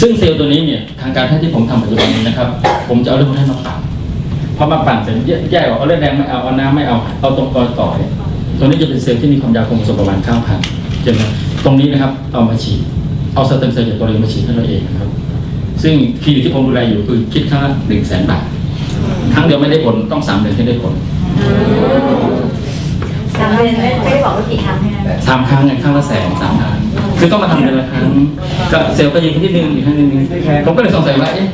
ตัวนี้เนี่ยทางการแพทย์ที่ผมทำปัจจุบันนี้นะครับ ผมจะเอาเลือดคนไข้มาปั่นพอมาปั่นเสร็จแยกแยกออกเอาเลือดแดงไม่เอาเอาน้ำไม่เอาเอาตรงกอต่อยตัวนี้จะเป็นเซลล์ที่มีความยาวโครโมโซมประมาณ9,000ใช่ไหมตรงนี้นะครับเอามาฉีดเอาสเต็มเซลล์จากตัวเองมาฉีดให้เราเองนะครับ ซึ่งคลินิกที่ผมดูแลอยู่คือคิดครั้งละหนึ่งแสนบาทครั้งเดียวไม่ได้ผลต้องสามเดือนถึงได้ผลสามเดือนไม่ไม่ได้บอกว่ากี่ครั้งให้นะสามครั้งไงครั้งละแสนสามครั้ง คือต้องมาทำเดือนละครั้งก็เซลล์ก็ยิงขึ้นนิดนึงอีกครั้งหนึงผมก็เลยสงสัยว่าเอ๊ะ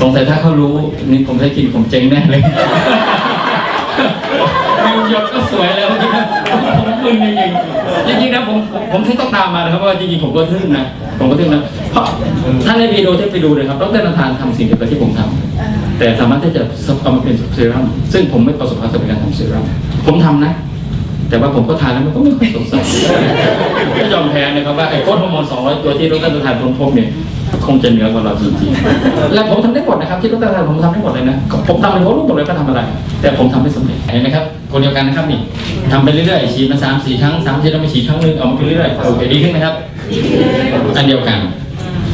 สงสัยถ้าเขารู้นี่ผมได้กินผมเจ๊งแน่เลยมิวหยดก็สวยแล้วจริงๆผมมึนจริงๆจริงๆนะผมผมที่ต้องตามมานะครับเพราะว่าจริงๆผมก็ทึ่งนะผมก็ทึ่งนะเพราะท่านในวีดีโอที่ไปดูเลยครับดรนันทานทำสิ่งเดียวกับที่ผมทำแต่สามารถที่จะเอามาเป็นเซรั่มซึ่งผมไม่ประสบความสำเร็จในการทำเซรั่มผมทำนะ แต่ว่าผมก็ทานแล้วมันก็ไม่ค่อยสงสัยก็ยอมแพ้นะครับว่าไอ้โค้ดฮอร์โมน200 ตัวที่ดรทานคนพบเนี่ยคงจะเหนือกว่าเราจริงๆ และผมทำได้หมดนะครับที่ดรทานผมทำได้หมดเลยนะ ผมทำเป็นโค้ดรูปหมดเลยก็ทำอะไร แต่ผมทำไม่สำเร็จเห็นไหมครับ คนเดียวกันนะครับนี่ทำไปเรื่อยๆฉีดมาสามสี่ครั้งสามทีแล้วมาฉีดครั้งหนึงเอามาไปเรื่อยๆโอเคดีขึ้นไหมครับอันเดียวกัน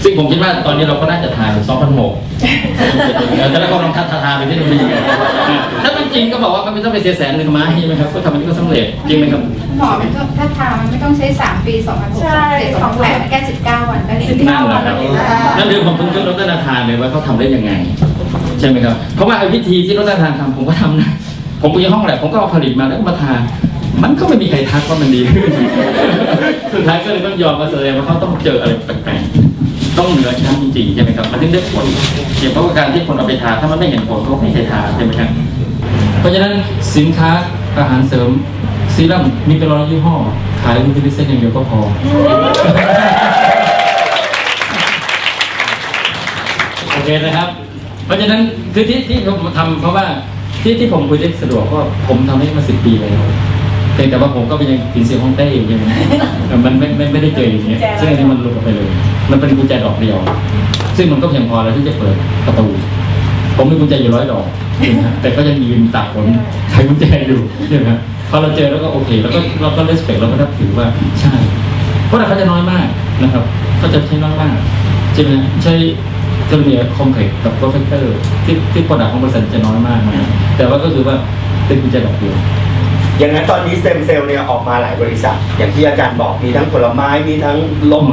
ซึ่งผมคิดว่าตอนนี้เราก็น่าจะถ่าย2006 เราจะได้กำลังทัดทาไปที่ตรงนี้ถ้ามันจริงก็บอกว่ามันไม่ต้องไปเสียแสนหนึ่งมาใช่ไหมครับก็ทำอันนี้ก็สำเร็จจริงไหมครับหมอมันก็ถ้าทามันไม่ต้องใช้3ปี2 0 0ใช่6 2 8แค่19วันก็เรียนนั่นแหละครับนั่นคือผมเพิ่งเชื่อดรนาธานเลยว่าเขาทำได้ยังไง ใช่ไหมครับ เพราะว่าไอ้วิธีที่ดรนาธานทำผมก็ทำนะผมไปห้องแลบผมก็เอาผลิตมาแล้วก็มาทามันก็ไม่มีใครทักว่ามันดีขึ้น สุดท้ายก็เลยต้องยอมมาแสดงว่าเขาต้องเจออะไรแปลกๆ ต้องเหนือชั้นจริงๆใช่ไหมครับมันถึงได้ผลเกี่ยวกับว่าการที่คนเอาไปทาถ้ามันไม่เห็นผลเขาไม่ใช่ทาใช่ไหมครับเพราะฉะนั้นสินค้าอาหารเสริมซีรั่มมีเป็นร้อยยี่ห้อ ขายลูกพิเศษอย่างเดียวก็พอ โอเคนะครับ เพราะฉะนั้นคือที่ที่ผมทำเพราะว่าที่ที่ผมคุยได้สะดวกก็ผมทำให้มาสิบปีแล้วเพียงแต่ว่าผมก็ไปยังกินเซียฮ่องเต้อยู่ใช่ไหมแต่มันไม่ไม่ไม่ได้เจออย่างเงี้ยซึ่งอันนี้มันหลุดออกไปเลย มันเป็นกุญแจดอกเดียว ซึ่งมันก็เพียงพอแล้วที่จะเปิดประตู ผมมีกุญแจอยู่ร้อยดอก แต่ก็ยังยืนตากฝนใช้กุญแจอยู่ใช่ไหมครับพอเราเจอแล้วก็โอเค แล้วก็เราก็เลสเปกเราก็นับถือว่าใช่ เพราะแต่เขาจะน้อยมากนะครับเขาจะใช้น้อยมากใช่ไหมใช้เทอร์เมียคอมเพล็กกับโปรเฟกเตอร์ที่ที่โปรดักต์ของบริษัทจะน้อยมากนะแต่ว่าก็คือว่าเป็นกุญแจดอกเดียวอย่างนั้นตอนนี้สเต็มเซลล์เนี่ยออกมาหลายบริษัท อย่างที่อาจารย์บอกมีทั้งผลไม้มีทั้งลม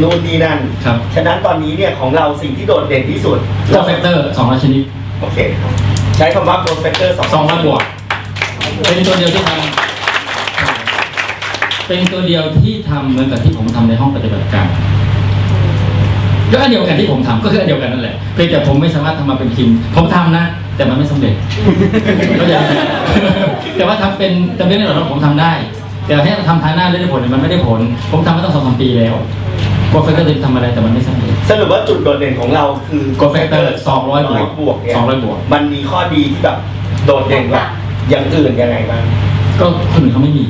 นู่นนี่นั่น ครับ ฉะนั้นตอนนี้เนี่ยของเราสิ่งที่โดดเด่นที่สุดโปรเฟกเตอร์สองร้อยชนิดโอเคครับใช้คำว่า prospector สองสองร้อยบวก เป็นตัวเดียวที่ทำเป็นตัวเดียวที่ทำเหมือนกับที่ผมทำในห้องปฏิบัติการก็อันเดียวกันที่ผมทำก็คืออันเดียวกันนั่นแหละเพียงแต่ผมไม่สามารถทำมาเป็นพิมพ์ผมทำนะ แต่มันไม่สำเร็จเข้าใจไหมแต่ว่าทำเป็นแต่ไม่ได้หรอกผมทำได้ แต่ให้ทำทางหน้าได้ผลเนี่ยมันไม่ได้ผล ผมทำมาตั้งสองสามปีแล้ว โปรเฟกเตอร์ทำอะไรแต่มันไม่สำเร็จสรุปว่าจุดโดดเด่นของเราคือ Go Factor 200บวกบวกเนี่ย200บวก มันมีข้อดีที่แบบโดดเด่นกว่าอย่างอื่นยังไงบ้างก็คนอื่นเขาไม่มี